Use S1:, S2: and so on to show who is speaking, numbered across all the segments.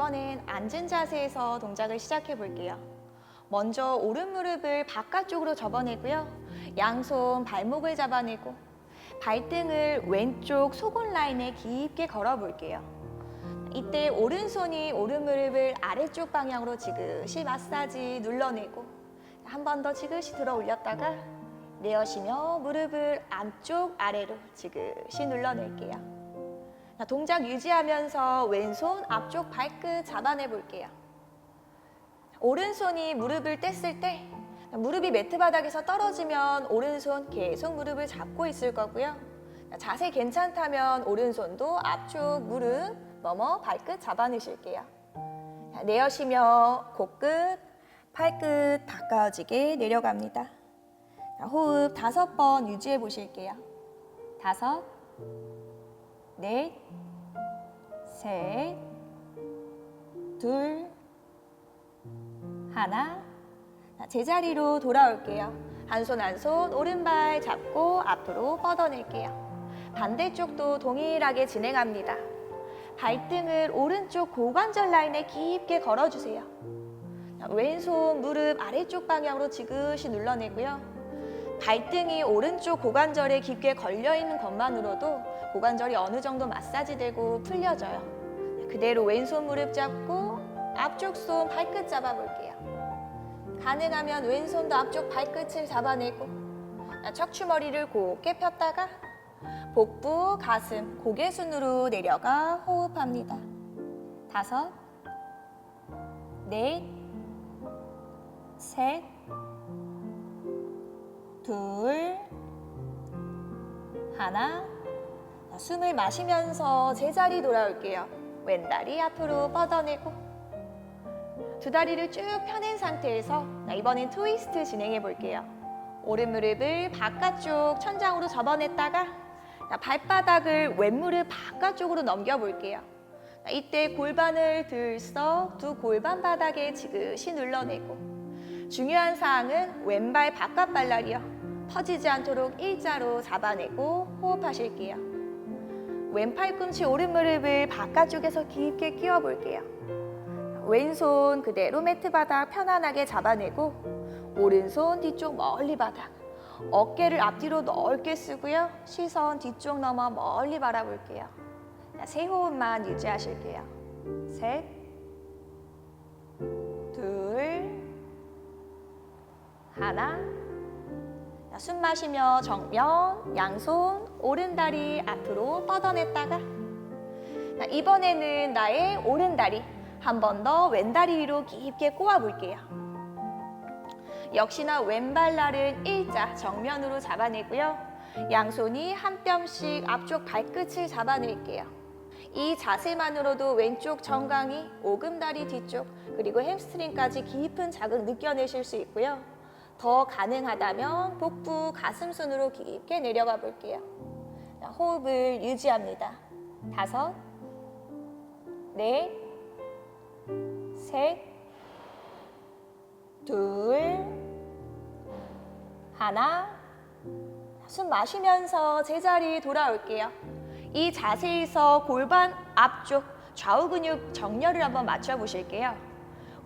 S1: 이번엔 앉은 자세에서 동작을 시작해 볼게요. 먼저 오른 무릎을 바깥쪽으로 접어내고요. 양손 발목을 잡아내고 발등을 왼쪽 속옷 라인에 깊게 걸어 볼게요. 이때 오른손이 오른 무릎을 아래쪽 방향으로 지그시 마사지 눌러내고 한 번 더 지그시 들어 올렸다가 내쉬며 무릎을 안쪽 아래로 지그시 눌러낼게요. 자, 동작 유지하면서 왼손 앞쪽 발끝 잡아내 볼게요. 오른손이 무릎을 뗐을 때 무릎이 매트 바닥에서 떨어지면 오른손 계속 무릎을 잡고 있을 거고요. 자, 자세 괜찮다면 오른손도 앞쪽 무릎 넘어 발끝 잡아내실게요. 자, 내쉬며 코끝, 팔끝 가까워지게 내려갑니다. 자, 호흡 다섯 번 유지해 보실게요. 다섯, 넷, 셋, 둘, 하나. 자, 제자리로 돌아올게요. 한 손 한 손 오른발 잡고 앞으로 뻗어낼게요. 반대쪽도 동일하게 진행합니다. 발등을 오른쪽 고관절 라인에 깊게 걸어주세요. 자, 왼손 무릎 아래쪽 방향으로 지그시 눌러내고요. 발등이 오른쪽 고관절에 깊게 걸려 있는 것만으로도 고관절이 어느 정도 마사지되고 풀려져요. 그대로 왼손 무릎 잡고 앞쪽 손 발끝 잡아볼게요. 가능하면 왼손도 앞쪽 발끝을 잡아내고 척추머리를 곱게 폈다가 복부, 가슴, 고개 순으로 내려가 호흡합니다. 다섯, 넷, 셋, 둘, 하나. 자, 숨을 마시면서 제자리 돌아올게요. 왼다리 앞으로 뻗어내고 두 다리를 쭉 펴낸 상태에서 자, 이번엔 트위스트 진행해 볼게요. 오른 무릎을 바깥쪽 천장으로 접어냈다가 자, 발바닥을 왼무릎 바깥쪽으로 넘겨 볼게요. 자, 이때 골반을 들썩 두 골반 바닥에 지그시 눌러내고 중요한 사항은 왼발 바깥 발날이요. 퍼지지 않도록 일자로 잡아내고 호흡하실게요. 왼 팔 꿈치 오른 무릎을 바깥쪽에서 깊게 끼워 볼게요. 왼손 그대로 매트 바닥 편안하게 잡아내고 오른손 뒤쪽 멀리 바닥 어깨를 앞뒤로 넓게 쓰고요. 시선 뒤쪽 넘어 멀리 바라볼게요. 자, 세 호흡만 유지하실게요. 셋, 둘, 하나. 자, 숨 마시며 정면, 양손, 오른다리 앞으로 뻗어냈다가 자, 이번에는 나의 오른다리 한 번 더 왼다리 위로 깊게 꼬아 볼게요. 역시나 왼발 날은 일자 정면으로 잡아내고요. 양손이 한 뼘씩 앞쪽 발끝을 잡아낼게요. 이 자세만으로도 왼쪽 정강이 오금다리 뒤쪽 그리고 햄스트링까지 깊은 자극 느껴내실 수 있고요. 더 가능하다면 복부 가슴 순으로 깊게 내려가 볼게요. 자, 호흡을 유지합니다. 다섯, 넷, 셋, 둘, 하나. 숨 마시면서 제자리 돌아올게요. 이 자세에서 골반 앞쪽 좌우 근육 정렬을 한번 맞춰 보실게요.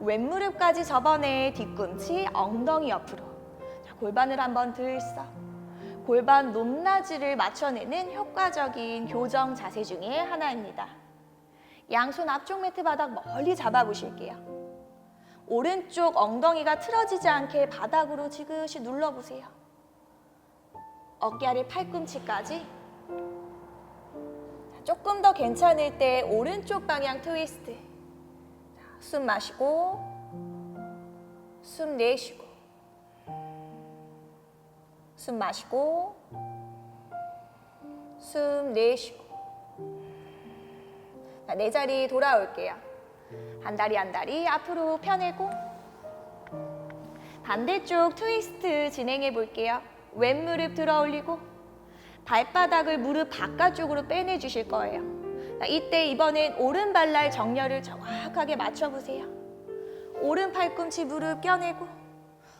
S1: 왼무릎까지 접어내 뒤꿈치 엉덩이 옆으로. 자, 골반을 한번 들썩. 골반 높낮이를 맞춰내는 효과적인 교정 자세 중에 하나입니다. 양손 앞쪽 매트 바닥 멀리 잡아보실게요. 오른쪽 엉덩이가 틀어지지 않게 바닥으로 지그시 눌러보세요. 어깨 아래 팔꿈치까지. 자, 조금 더 괜찮을 때 오른쪽 방향 트위스트. 자, 숨 마시고, 숨 내쉬고, 숨 마시고, 숨 내쉬고. 자, 내 자리 돌아올게요. 한 다리 한 다리 앞으로 펴내고 반대쪽 트위스트 진행해 볼게요. 왼 무릎 들어 올리고 발바닥을 무릎 바깥쪽으로 빼내 주실 거예요. 자, 이때 이번엔 오른 발 날 정렬을 정확하게 맞춰 보세요. 오른 팔꿈치 무릎 껴내고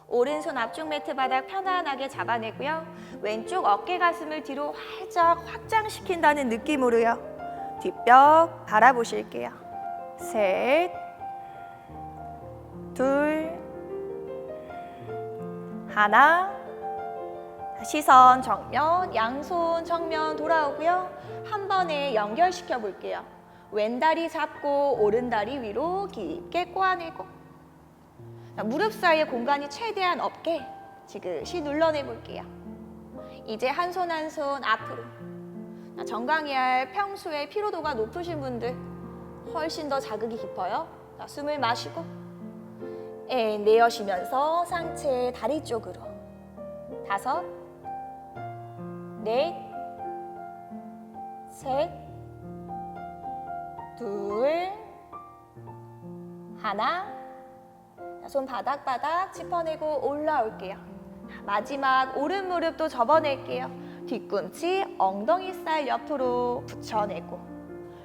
S1: 오른손 앞쪽 매트 바닥 편안하게 잡아내고요. 왼쪽 어깨 가슴을 뒤로 활짝 확장시킨다는 느낌으로요. 뒷벽 바라보실게요. 셋, 둘, 하나. 시선 정면, 양손 정면 돌아오고요. 한 번에 연결시켜 볼게요. 왼다리 잡고 오른다리 위로 깊게 꼬아내고 자, 무릎 사이에 공간이 최대한 없게 지그시 눌러내 볼게요. 이제 한 손 한 손 앞으로. 자, 정강이할 평소에 피로도가 높으신 분들 훨씬 더 자극이 깊어요. 자, 숨을 마시고 에, 내쉬면서 상체 다리 쪽으로 다섯 넷 셋, 둘, 하나. 자, 손 바닥바닥 짚어내고 올라올게요. 마지막 오른 무릎도 접어낼게요. 뒤꿈치, 엉덩이 살 옆으로 붙여내고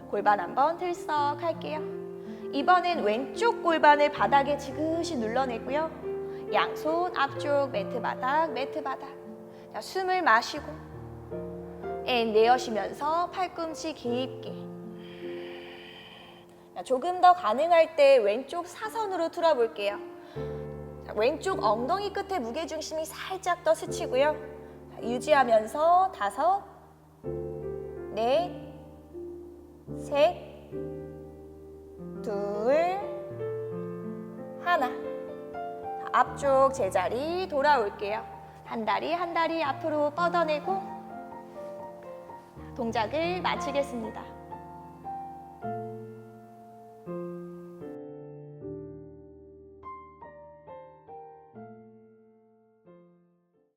S1: 골반 한번 들썩 할게요. 이번엔 왼쪽 골반을 바닥에 지그시 눌러내고요. 양손 앞쪽 매트 바닥, 매트 바닥. 자, 숨을 마시고 앤 내쉬면서 팔꿈치 깊게. 자, 조금 더 가능할 때 왼쪽 사선으로 틀어볼게요. 자, 왼쪽 엉덩이 끝에 무게 중심이 살짝 더 스치고요. 자, 유지하면서 다섯, 넷, 셋, 둘, 하나. 자, 앞쪽 제자리 돌아올게요. 한 다리 한 다리 앞으로 뻗어내고 동작을 마치겠습니다.